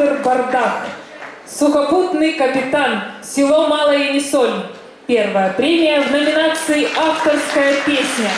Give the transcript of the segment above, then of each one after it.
Александр Бардак. Сухопутный капитан. Село Малая Несоль. Первая премия в номинации «Авторская песня».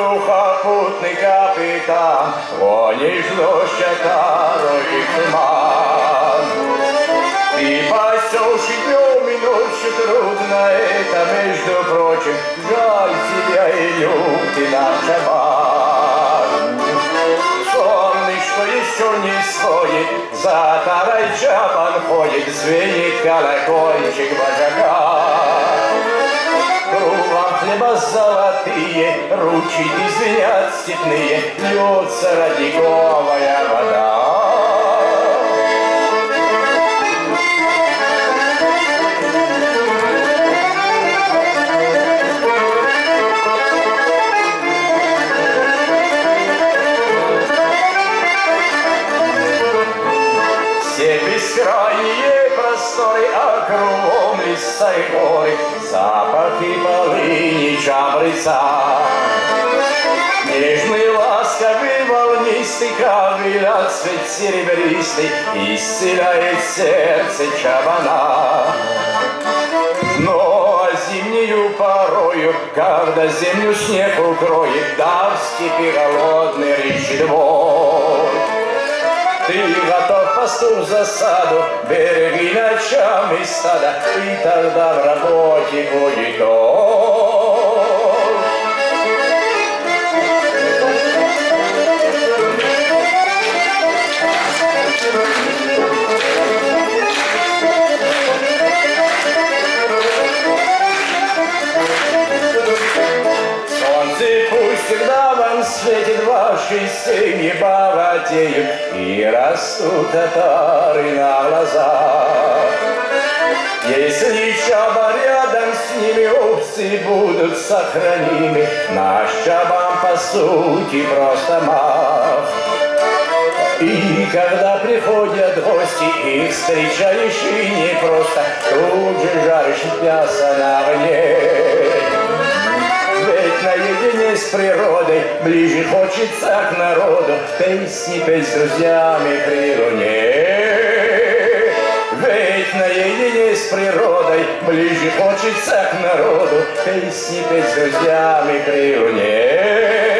Сухопутний капітан, вони ж ще карої туман. И пасешь днем и ночью трудно это, между прочим, жаль тебя и люк ты наш чабан. Солнышко еще не сходит, за тарой чабан ходит, звенит колокольчик божака. Хлеба золотые, ручики звенят степные, льется родниковая вода. Все бескрайние просторы, а кругом леса горы, чабреца. Нежный, ласковый, волнистый, ковылял цвет серебристый, исцеляет сердце чабана. Но зимнею порою, когда землю снег укроет, да в степи голодный речи двор. Ты готов пастух засаду, береги ночами стада, и тогда в работе будет толк. Солнце пусть всегда вам светит, ваши семьи богатеют И растут татары на глазах. Если чаба рядом с ними овцы будут сохранимы, Наш чабан по сути просто мах. И когда приходят гости, их встречаешь не просто, Тут же жаришь мясо на огне. Ведь наедине с природой ближе хочется к народу. Песни петь с друзьями при луне Ведь наедине с природой ближе хочется к народу. Песни петь с друзьями при луне